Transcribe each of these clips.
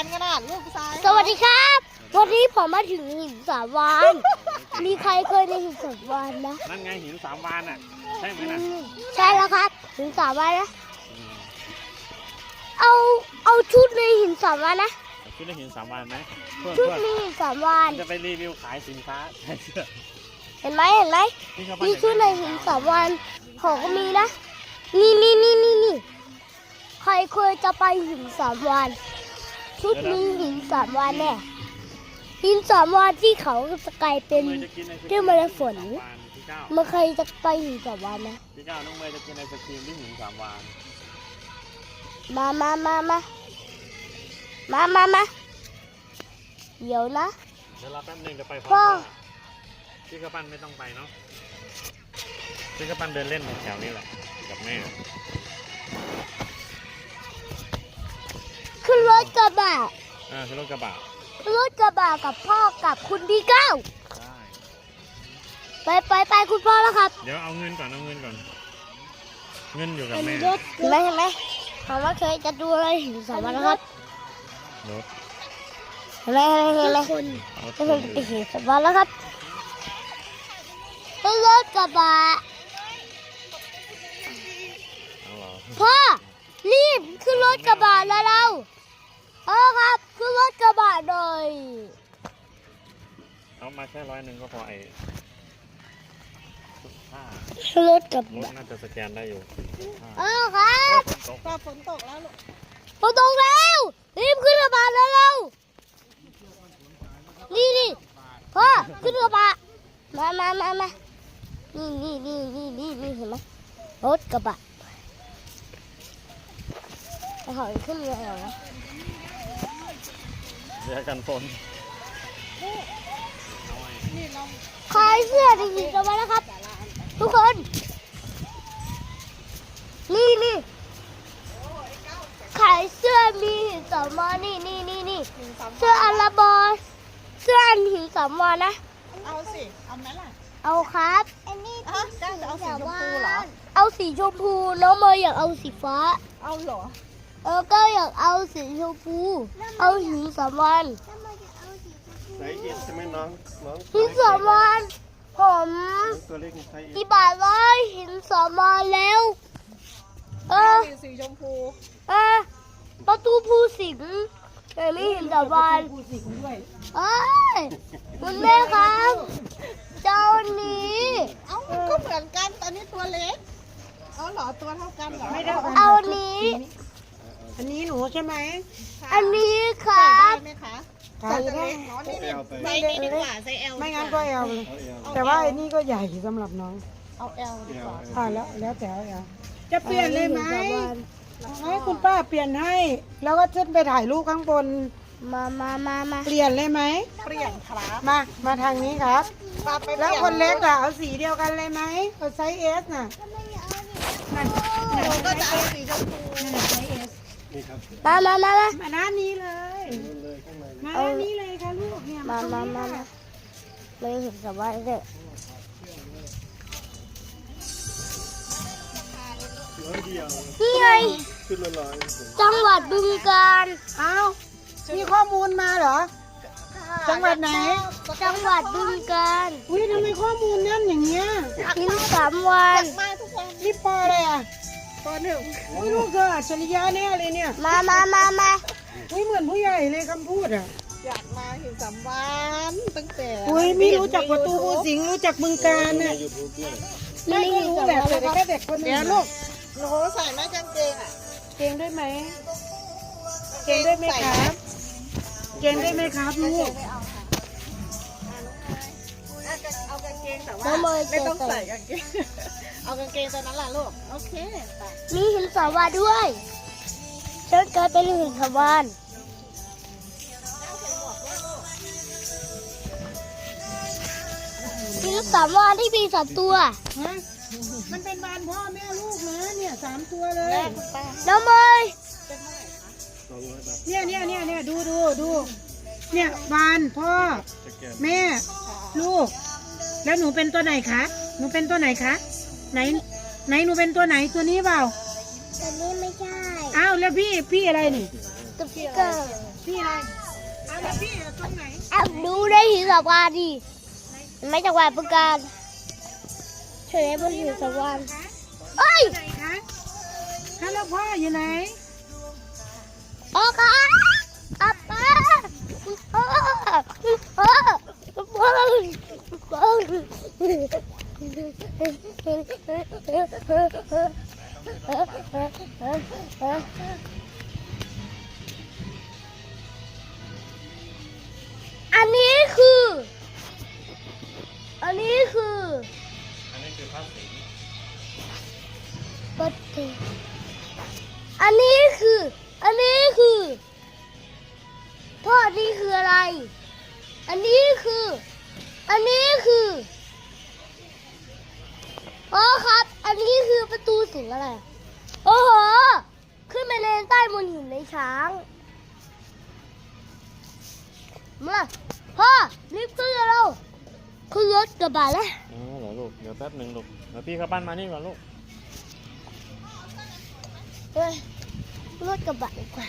านกันน่ะลูกซ้ายสวัสดีครับ วันนี้ผมมาถึงหินสามวาน มีใครเคยในหินสามวานนะนั่นไงหินสามวานอะ ใช่ไหมน่ะอืมใช่แล้วครับ หินสามวานนะ เอาเอาชุดในหินสามวานนะชุดได้หินสามวานไหมเพื่อนชุดเพื่อนในหินสามวานจะไปรีวิวขายสินค้าใช่เสื้อเห็นไหมเห็นไหมที่เขามีชุดในหินสามวานผมก็มีนะ นี่นี่นี่นี่นี่ใครเคยจะไปหินสามวาน ชุดนี้หินสามวานแน่หินสามวานที่เขาจะกลายเป็นเมย์จะกินไอศกรีที่มันจะฝนสามวานพี่เก้ามันเคยจะไปหินสามวานนะพี่เก้าน้องเมย์จะกินไอศกรีมที่หินสามวานมามามามามามามาเดี๋ยวนะเดี๋ยวเราแป๊บหนึงจะไปพร้อพ่อมพี่กระปั้นไม่ต้องไปเนาะพี่กระปั้นเดินเล่นแถวนี้แหละกับแม่ รถกระบะอ่าคือรถกระบะรถกระบะกับพ่อกับคุณพี่เก้าได้ไปไปไปคุณพ่อแล้วครับเดี๋ยวเอาเงินก่อนเอาเงินก่อน เงินอยู่กับแม่เห็นไหมเห็นไหมถามว่าเคยจะดูอะไรหินสามวานนะครับรถเห็นไหมเห็นไหมเห็นไหมเอาก็เคยไปหินสามวานแล้วครับขึ้นรถกระบะเอาเหรอพ่อรีบขึ้นรถกระบะแล้วเราพ่อครับขึ้นร ถกระบะหน่อยเอามาแค่ร้อยหนึ่งก็พอไอ้ค่าขึ้นรถกระรถบะน่าจะสแกนได้อยู่ค่าเออครับตกก็ฝนตกแล้วลูกพอตรงแล้วรีบขึ้นกระบะแล้วเรานี่นี่พ่อขึ้นกระบะมามามามานี่นี่นี่นี่นี่นี่เห็นไหมรถกระบะไอ้หอยขึ้นเลยเหรอเรี ยกกันฝนนี่น้องขายเสื้อดีๆกันมาแล้วครับ ทุกคน นี่นี่ขายเสื้อมีหินสามวานี่นี่นี่นี่หินสามเสื้ออาราบอสเสื้ออันหินสามวานะ เอาสิ เอาไหมล่ะ เอาครับอันนี้อะก้าวจะเอาสีชมพูเหรอ เอาสีชมพูน้องเมย์อยากเอาสีฟ้า เอาเหรอ เออก็อยากเอาสีชมพู เอาหินสามวันไซส์เอสใช่ไหมน้องน้องหินสามวันผมตัวเล็กไซส์เอสกี่บาทร้อยหินสามวันแล้ว เออนี่สีชมพู เออประตูภูสิงห์แต่ไม่เห็นสามวันเอ้ยคุณแม่ครับ เจ้านี้เอ้าก็เหมือนกันแต่อันนี้ตัวเล็ก เอาเหรอตัวเท่ากันเหรอไม่ได้เอานี้ อันนี้หนูใช่ไหมอันนี้คใส่รัได้บไหมคะใส่ได้เนาะนี่นี่ไซส์นี้ดีกว่าไซส์ L ไม่งั้นก็เอลเอาเอลแต่ว่าไอ้นี่ก็ใหญ่สำหรับน้อง เอา L ดีกว่าอ่าแล้วแล้วแต่เอาเอลจะเปลี่ยนเลยไหมให้คุณป้าเปลี่ยนให้ แล้วก็ขึ้นไปถ่ายรูปข้างบน มามามามาเปลี่ยนเลยไหม เปลี่ยนครับมา มาทางนี้ครับปาไปปแล้วยคนเล็กล่ะ เอาสีเดียวกันเลยไหมเอาไซส์เอสน่ะ หนูก็จะเอาสีชมพู นี่ครับมามามามามาด้านนี้เลยเลยข้างในมาด้านนี้เลยค่ะลูกเนี่ยมาตรงมานี้มาค่ะไม่เห็นสบายเลยร้อยเดียวนี่ไงขึ้นละร้อยจังหวัดบึงกาฬเอ้ามีข้อมูลมาเหรอ จังหวัดไหน จังหวัดบึงกาฬอุ้ยทำไมข้อมูลแน่นอย่างเงี้ยหินสามวันมาทุกวัน นี่ปออะไรอะ ตัวหนึ่งอุ้ยลูกเธออัจฉริยะแน่เลยเนี่ยมามามามาอุ้ยเหมือนผู้ใหญ่เลยคำพูดอะอยากมาหินสามวันตั้งแต่อุ้ยไม่รู้จักประตูภูสิงห์รู้จักบึงการน่ะยูทูบด้วยไม่ไม่ได้หินรู้สามแหละวันแต่แล้วครับแค่เด็กคนหนึเดี๋ยวงลูกหนูใส่ไหมกางเกงอะเก่งด้วยไหมเก่งด้วยไหมครับเก่งด้วยไหมครับลูกเอากางเกงแต่ว่าน้องเมย์ไม่จะต้องใส่ใส่กางเกง เอากางเกงตัวนั้นล่ะลูก โอเค ไป มีหินสามวันด้วยฉันกลายเป็นหินสามวันหินสามวันที่มีสามตัว ฮะมันเป็นบานพ่อแม่ลูกนะเนี่ยสามตัวเลยแม่คุณป้าน้องเมย์สองร้อยบาทเนี่ยเนี่ยเนี่ยเนี่ยดูดูดู เนี่ยบานพ่อสแกนแม่ ลูก แล้วหนูเป็นตัวไหนคะ หนูเป็นตัวไหนคะ ไหน ไหนหนูเป็นตัวไหนตัวนี้เปล่า แต่นี่ไม่ใช่อ้าวแล้วพี่พี่อะไรนี่พตุ๊กเกอร์พี่อะไรเอาแล้วพี่เอาตรงไหน แอบดูได้หินสามวานดิไม่จังหวัดประการเฉยบนหินสามวานเอ้ยไหนคะฮัลโหลพ่ออยู่ไหนโอ้ค่ะอัปป้าโอ้โอ้โอ้ อันนี้คือ อันนี้คืออันนี้คือพลาสติกปฏิอันนี้คือ อันนี้คือพ่อนี่คืออะไร อันนี้คือ อันนี้คือ พ่อครับ อันนี้คือประตูสิงอะไร โอ้โห ขึ้นไปเลนใต้บนหินในช้างมาพ่อรีบขึ้นเราขึ้นรถกระบะแล้วอ๋อเหรอลูก เดี๋ยวแป๊บหนึ่งลูก เดี๋ยวพี่ข้าวปั้นมานี่ก่อนลูกเฮ้ยรถกระบะดีกว่า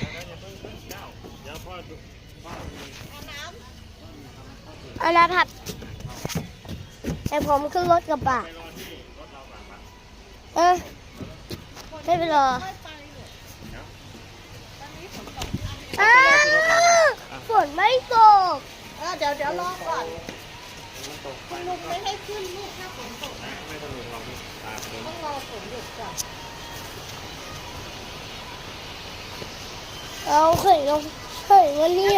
เดี๋ยวพ่อดูพ่อมีเอาละครับแต่ผมขึ้นรถกระบะเออไม่ไปรออ้าวฝนไม่ตกเออเดี๋ยวเดี๋ยวรอก่อนมันตกไปลุงไม่ให้ขึ้นลูกถ้าฝนตกนะไม่สนุกหรอกตากเลยต้องรอฝนหยุดก่อนเอาเคยลงเคยวันนี้